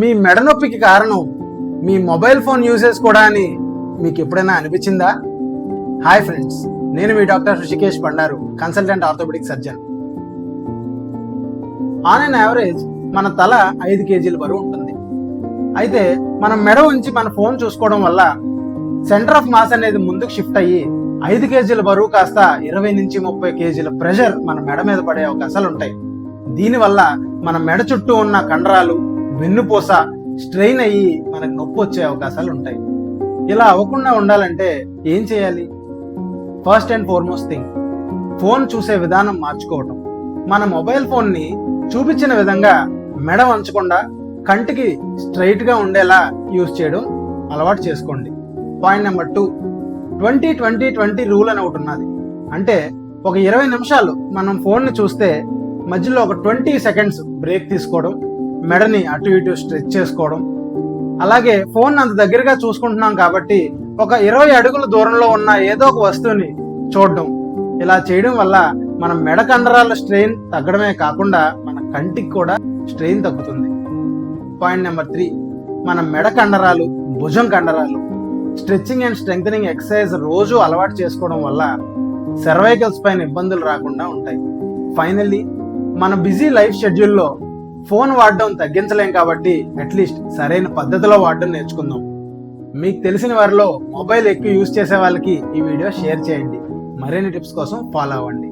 మీ మెడ నొప్పికి కారణం మీ మొబైల్ ఫోన్ యూసేజ్ కూడా అని మీకు ఎప్పుడైనా అనిపించిందా? హాయ్ ఫ్రెండ్స్ నేను మీ doctor Rishikesh Bandaru consultant orthopaedic surgeon. On an average మన తల ఐదు కేజీల బరువు ఉంటుంది. అయితే మనం మెడ ఉంచి మన ఫోన్ చూసుకోవడం వల్ల సెంటర్ ఆఫ్ మాస్ అనేది ముందుకు షిఫ్ట్ అయ్యి ఐదు కేజీల బరువు కాస్త ఇరవై నుంచి ముప్పై కేజీల ప్రెషర్ మన మెడ మీద పడే అవకాశాలు ఉంటాయి. దీనివల్ల మన మెడ చుట్టూ ఉన్న కండరాలు వెన్నుపూస స్ట్రెయిన్ అయ్యి మనకు నొప్పి వచ్చే అవకాశాలు ఉంటాయి. ఇలా అవ్వకుండా ఉండాలంటే ఏం చేయాలి? First and foremost thing phone చూసే విధానం మార్చుకోవటం. మన మొబైల్ ఫోన్ని చూపించిన విధంగా మెడ వంచకుండా కంటికి స్ట్రైట్గా ఉండేలా యూజ్ చేయడం అలవాటు చేసుకోండి. Point number two twenty twenty twenty rule అని ఒకటి ఉన్నది. అంటే ఒక ఇరవై నిమిషాలు మనం ఫోన్ని చూస్తే మధ్యలో ఒక ట్వంటీ సెకండ్స్ బ్రేక్ తీసుకోవడం. మెడని అటు ఇటు స్ట్రెచ్ చేసుకోవడం. అలాగే ఫోన్ అంత దగ్గరగా చూసుకుంటున్నాం కాబట్టి ఒక ఇరవై అడుగుల దూరంలో ఉన్న ఏదో ఒక వస్తువుని చూడడం. ఇలా చేయడం వల్ల మన మెడ కండరాల స్ట్రెయిన్ తగ్గడమే కాకుండా మన కంటికి కూడా స్ట్రెయిన్ తగ్గుతుంది. పాయింట్ నెంబర్ త్రీ మన మెడ కండరాలు భుజం కండరాలు స్ట్రెచ్చింగ్ అండ్ స్ట్రెంగ్ ఎక్సర్సైజ్ రోజు అలవాటు చేసుకోవడం వల్ల సర్వైకల్స్ పైన ఇబ్బందులు రాకుండా ఉంటాయి. ఫైనల్లీ మన బిజీ లైఫ్ షెడ్యూల్లో ఫోన్ వాడడం తగ్గించలేం కాబట్టి అట్లీస్ట్ సరైన పద్ధతిలో వాడడం నేర్చుకుందాం. మీకు తెలిసిన వారిలో మొబైల్ ఎక్కువ యూజ్ చేసే వాళ్ళకి ఈ వీడియో షేర్ చేయండి. మరిన్ని టిప్స్ కోసం ఫాలో అవ్వండి.